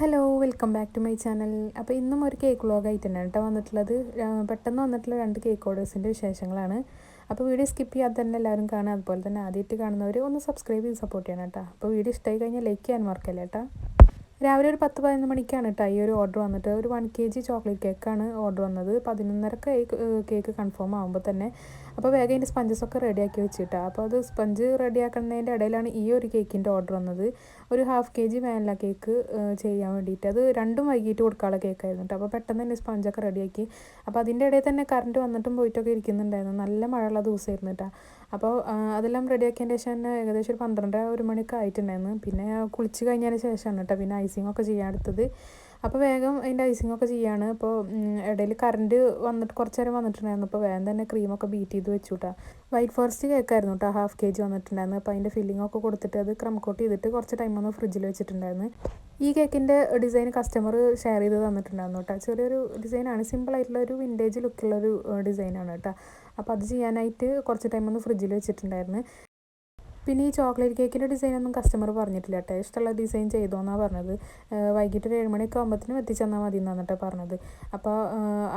Hello welcome back to my channel അപ്പോൾ ഇന്നും ഒരു കേക്ക് വ്ളോഗായിട്ട് തന്നെയാണ് കേട്ടോ വന്നിട്ടുള്ളത്. പെട്ടെന്ന് വന്നിട്ടുള്ള രണ്ട് കേക്ക് ഓർഡേഴ്സിന്റെ വിശേഷങ്ങളാണ്. അപ്പോൾ വീഡിയോ സ്കിപ്പ് ചെയ്യാതെ തന്നെ എല്ലാവരും കാണുക. അതുപോലെ തന്നെ ആദ്യമായിട്ട് കാണുന്നവർ ഒന്ന് സബ്സ്ക്രൈബ് ചെയ്ത് സപ്പോർട്ട് ചെയ്യണം കേട്ടോ അപ്പോൾ വീഡിയോ ഇഷ്ടമായി കഴിഞ്ഞാൽ ലൈക്ക് ചെയ്യാൻ മറക്കല്ലേ കേട്ടോ രാവിലെ ഒരു പത്ത് പതിനൊന്ന് മണിക്കാണ് കേട്ടോ ഈ ഒരു ഓർഡർ വന്നിട്ട്. ഒരു വൺ കെ ജി ചോക്ലേറ്റ് കേക്കാണ് ഓർഡർ വന്നത്. പതിനൊന്നരക്ക് ഈ കേക്ക് കൺഫേം ആകുമ്പോൾ തന്നെ. അപ്പോൾ വേഗം അതിന്റെ സ്പഞ്ചസ് ഒക്കെ റെഡിയാക്കി വെച്ചിട്ടാ. അപ്പോൾ അത് സ്പഞ്ച് റെഡിയാക്കുന്നതിന്റെ ഇടയിലാണ് ഈ ഒരു കേക്കിന്റെ ഓർഡർ വന്നത്. ഒരു half K G vanilla cake ചെയ്യാൻ വേണ്ടിയിട്ട്. അത് രണ്ടും വൈകിട്ട് കൊടുക്കാനുള്ള കേക്കായിരുന്നു കേട്ടോ അപ്പോൾ പെട്ടെന്ന് തന്നെ സ്പഞ്ചൊക്കെ റെഡിയാക്കി അപ്പോൾ അതിന്റെ ഇടയിൽ തന്നെ കറണ്ട് വന്നിട്ടും പോയിട്ടൊക്കെ ഇരിക്കുന്നുണ്ടായിരുന്നു. നല്ല മഴയുള്ള ദിവസമായിരുന്നു കേട്ടോ അപ്പോൾ അതെല്ലാം റെഡിയാക്കിയതിന്റെ ശേഷം തന്നെ ഏകദേശം ഒരു പന്ത്രണ്ട് ഒരു മണിയൊക്കെ ആയിട്ടുണ്ടായിരുന്നു. പിന്നെ കുളിച്ച് കഴിഞ്ഞതിന് ശേഷമാണ് കേട്ടോ പിന്നെ ഐസിങ് ഒക്കെ ചെയ്യാൻ എടുത്തത്. അപ്പോൾ വേഗം അതിന്റെ ഐസിങ് ഒക്കെ ചെയ്യാണ്. അപ്പോൾ ഇടയിൽ കറണ്ട് വന്നിട്ട് കുറച്ച് നേരം വന്നിട്ടുണ്ടായിരുന്നു. അപ്പോൾ വേഗം തന്നെ ക്രീമൊക്കെ ബീറ്റ് ചെയ്ത് വെച്ചു കേട്ടോ. വൈറ്റ് ഫോറസ്റ്റ് കേക്കായിരുന്നു കേട്ടോ ഹാഫ് കെ ജി വന്നിട്ടുണ്ടായിരുന്നു. അപ്പോൾ അതിന്റെ ഫില്ലിംഗ് ഒക്കെ കൊടുത്തിട്ട് അത് ക്രം കോട്ട് ചെയ്തിട്ട് കുറച്ച് ടൈം ഒന്ന് ഫ്രിഡ്ജിൽ വെച്ചിട്ടുണ്ടായിരുന്നു. ഈ കേക്കിന്റെ ഡിസൈൻ കസ്റ്റമർ ഷെയർ ചെയ്ത് തന്നിട്ടുണ്ടായിരുന്നു കേട്ടോ. ചെറിയൊരു ഡിസൈനാണ് സിമ്പിൾ ആയിട്ടുള്ള ഒരു വിന്റേജ് ലുക്കുള്ളൊരു ഡിസൈനാണ് കേട്ടോ. അപ്പോൾ അത് ചെയ്യാനായിട്ട് കുറച്ച് ടൈം ഒന്ന് ഫ്രിഡ്ജിൽ വെച്ചിട്ടുണ്ടായിരുന്നു. പിന്നെ ഈ ചോക്ലേറ്റ് കേക്കിന്റെ ഡിസൈൻ ഒന്നും കസ്റ്റമർ പറഞ്ഞിട്ടില്ല കേട്ടോ. ഇഷ്ടമുള്ള ഡിസൈൻ ചെയ്തോന്നാണ് പറഞ്ഞത്. വൈകിട്ട് ഒരു ഏഴുമണിയൊക്കെ ആകുമ്പോഴത്തേനും എത്തിച്ചെന്നാൽ മതി എന്നാണ് പറഞ്ഞത്. അപ്പോൾ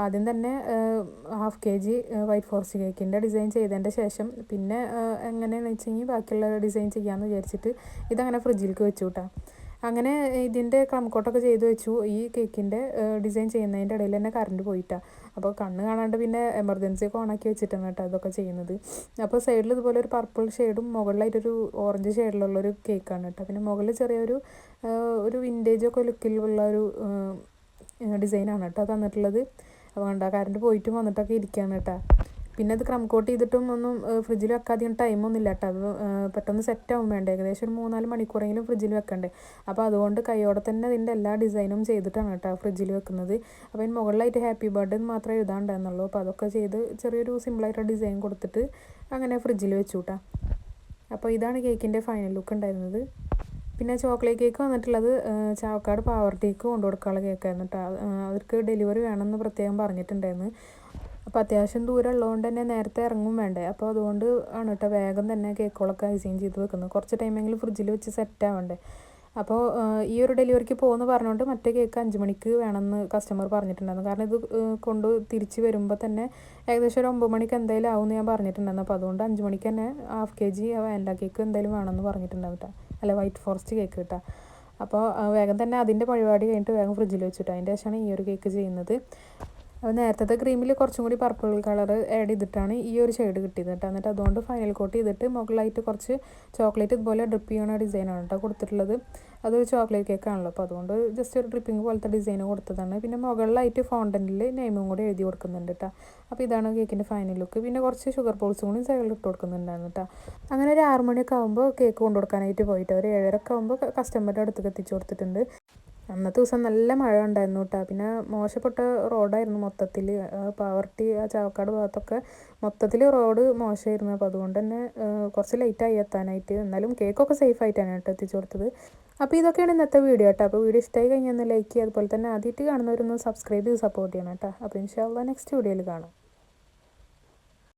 ആദ്യം തന്നെ half K G white forest കേക്കിന്റെ ഡിസൈൻ ചെയ്തതിന്റെ ശേഷം പിന്നെ എങ്ങനെയാണെന്ന് വെച്ചെങ്കിൽ ബാക്കിയുള്ള ഡിസൈൻ ചെയ്യാമെന്ന് വിചാരിച്ചിട്ട് ഇതങ്ങനെ ഫ്രിഡ്ജിലേക്ക് വെച്ചു കേട്ടോ അങ്ങനെ ഇതിന്റെ ക്രമക്കോട്ടൊക്കെ ചെയ്തു വെച്ചു. ഈ കേക്കിന്റെ ഡിസൈൻ ചെയ്യുന്നതിന്റെ ഇടയിൽ തന്നെ കറണ്ട് പോയിട്ടാണ് അപ്പോൾ കണ്ണ് കാണാണ്ട് പിന്നെ എമർജൻസി ഒക്കെ ഓണാക്കി വെച്ചിട്ടാണ് കേട്ടോ അതൊക്കെ ചെയ്യുന്നത്. അപ്പോൾ സൈഡിൽ ഇതുപോലെ ഒരു പർപ്പിൾ ഷെയ്ഡും മുകളിലായിട്ടൊരു ഓറഞ്ച് ഷെയ്ഡിലുള്ളൊരു കേക്കാണ് കേട്ടോ. പിന്നെ മുകളിൽ ചെറിയൊരു ഒരു വിന്റേജ് ഒക്കെ ലുക്കിലുള്ള ഒരു ഡിസൈനാണ് കേട്ടോ തന്നിട്ടുള്ളത്. അപ്പോൾ കണ്ട കറണ്ട് പോയിട്ടും വന്നിട്ടൊക്കെ ഇരിക്കുകയാണ് കേട്ടോ. പിന്നെ അത് ക്രം കോട്ട് ചെയ്തിട്ടും ഒന്നും ഫ്രിഡ്ജിൽ വെക്കാതെയും ടൈമൊന്നും ഇല്ല കേട്ടോ അത് പെട്ടെന്ന് സെറ്റ് ആവും വേണ്ട. ഏകദേശം ഒരു മൂന്നാൽ മണിക്കൂറെങ്കിലും ഫ്രിഡ്ജിൽ വെക്കണ്ടേ. അപ്പോൾ അതുകൊണ്ട് കൈയോടെ തന്നെ ഇതിന്റെ എല്ലാ ഡിസൈനും ചെയ്തിട്ടാണ് കേട്ടോ ഫ്രിഡ്ജിൽ വെക്കുന്നത്. അപ്പോൾ അതിന് മുകളിലായിട്ട് ഹാപ്പി ബർത്ത്ഡേ എന്ന് മാത്രമേ എഴുതാണ്ടായിരുന്നുള്ളൂ അപ്പോൾ അതൊക്കെ ചെയ്ത് ചെറിയൊരു സിമ്പിളായിട്ട് ഡിസൈൻ കൊടുത്തിട്ട് അങ്ങനെ ഫ്രിഡ്ജിൽ വെച്ചു കേട്ടോ അപ്പോൾ ഇതാണ് കേക്കിന്റെ ഫൈനൽ ലുക്ക് ഉണ്ടായിരുന്നത്. പിന്നെ ചോക്ലേറ്റ് കേക്ക് വന്നിട്ടുള്ളത് ചാവക്കാട് പാവർട്ടിക്ക് കൊണ്ടു കൊടുക്കാനുള്ള കേക്കായിരുന്നു കേട്ടോ അവർക്ക് ഡെലിവറി വേണമെന്ന് പ്രത്യേകം പറഞ്ഞിട്ടുണ്ടായിരുന്നു. അപ്പോൾ അത്യാവശ്യം ദൂരം ഉള്ളതുകൊണ്ട് തന്നെ നേരത്തെ ഇറങ്ങും വേണ്ടേ. അപ്പോൾ അതുകൊണ്ട് ആണ് കേട്ടോ വേഗം തന്നെ കേക്കുകളൊക്കെ ഐസിങ് ചെയ്ത് വെക്കുന്നത്. കുറച്ച് ടൈമെങ്കിലും ഫ്രിഡ്ജിൽ വെച്ച് സെറ്റ് ആവണ്ടേ. അപ്പോൾ ഈ ഒരു ഡെലിവറിക്ക് പോകുമെന്ന് പറഞ്ഞുകൊണ്ട് മറ്റേ കേക്ക് അഞ്ച് മണിക്ക് വേണമെന്ന് കസ്റ്റമർ പറഞ്ഞിട്ടുണ്ടായിരുന്നു. കാരണം ഇത് കൊണ്ട് തിരിച്ച് വരുമ്പോൾ തന്നെ ഏകദേശം ഒരു ഒമ്പത് മണിക്ക് എന്തായാലും ആവുമെന്ന് ഞാൻ പറഞ്ഞിട്ടുണ്ടായിരുന്നു. അപ്പോൾ അതുകൊണ്ട് അഞ്ച് മണിക്ക് തന്നെ half K G vanilla cake എന്തായാലും വേണമെന്ന് പറഞ്ഞിട്ടുണ്ടാവും കേട്ടോ. അല്ല വൈറ്റ് ഫോറസ്റ്റ് കേക്ക് കേട്ടോ. അപ്പോൾ വേഗം തന്നെ അതിന്റെ പരിപാടി കഴിഞ്ഞിട്ട് വേഗം ഫ്രിഡ്ജിൽ വെച്ചിട്ടോ. അതിന്റെ ശേഷമാണ് ഈ ഒരു കേക്ക് ചെയ്യുന്നത്. അപ്പോൾ നേരത്തെ ക്രീമിൽ കുറച്ചും കൂടി പർപ്പിൾ കളർ ആഡ് ചെയ്തിട്ടാണ് ഈ ഒരു ഷെയ്ഡ് കിട്ടിയത് കേട്ടോ. എന്നിട്ട് അതുകൊണ്ട് ഫൈനൽ കോട്ട് ചെയ്തിട്ട് മുകളിലായിട്ട് കുറച്ച് ചോക്ലേറ്റ് ഇതുപോലെ ഡ്രിപ്പ് ചെയ്യണ ഡിസൈനാണ് കേട്ടോ കൊടുത്തിട്ടുള്ളത്. അതൊരു ചോക്ലേറ്റ് കേക്ക് ആണല്ലോ. അപ്പോൾ അതുകൊണ്ട് ജസ്റ്റ് ഒരു ഡ്രിപ്പിംഗ് പോലത്തെ ഡിസൈൻ കൊടുത്തതാണ്. പിന്നെ മുകളിലായിട്ട് ഫോണ്ടന്റിൽ നെയിമും കൂടി എഴുതി കൊടുക്കുന്നുണ്ട് കേട്ടോ. അപ്പോൾ ഇതാണ് കേക്കിന്റെ ഫൈനൽ ലുക്ക് പിന്നെ കുറച്ച് ഷുഗർ പോൾസും കൂടി സൈഡിൽ ഇട്ട് കൊടുക്കുന്നുണ്ടായിരുന്നു കേട്ടോ. അങ്ങനെ ഒരു ആറ് മണിയൊക്കെ ആകുമ്പോൾ കേക്ക് കൊണ്ടു കൊടുക്കാനായിട്ട് പോയിട്ട് ഒരു ഏഴരൊക്കെ ആകുമ്പോൾ കസ്റ്റമറുടെ അടുത്തേക്ക് എത്തിച്ചു കൊടുത്തിട്ടുണ്ട്. അന്നത്തെ ദിവസം നല്ല മഴ ഉണ്ടായിരുന്നു കേട്ടോ. പിന്നെ മോശപ്പെട്ട റോഡായിരുന്നു മൊത്തത്തിൽ. പാവർട്ടി ആ ചാവക്കാട് ഭാഗത്തൊക്കെ മൊത്തത്തിൽ റോഡ് മോശമായിരുന്നു. അപ്പോൾ അതുകൊണ്ട് തന്നെ കുറച്ച് ലേറ്റായി എത്താനായിട്ട്. എന്നാലും കേക്കൊക്കെ സേഫ് ആയിട്ടാണ് കേട്ടോ എത്തിച്ചു കൊടുത്തത്. അപ്പോൾ ഇതൊക്കെയാണ് ഇന്നത്തെ വീഡിയോ കേട്ടോ. അപ്പോൾ വീഡിയോ ഇഷ്ടമായി കഴിഞ്ഞാൽ ഒന്ന് ലൈക്ക് ചെയ്യുക. അതുപോലെ തന്നെ ആദ്യമായിട്ട് കാണുന്നവരൊന്ന് സബ്സ്ക്രൈബ് ചെയ്ത് സപ്പോർട്ട് ചെയ്യണം കേട്ടോ. അപ്പോൾ ഇൻഷാല്ല നെക്സ്റ്റ് വീഡിയോയിൽ കാണാം.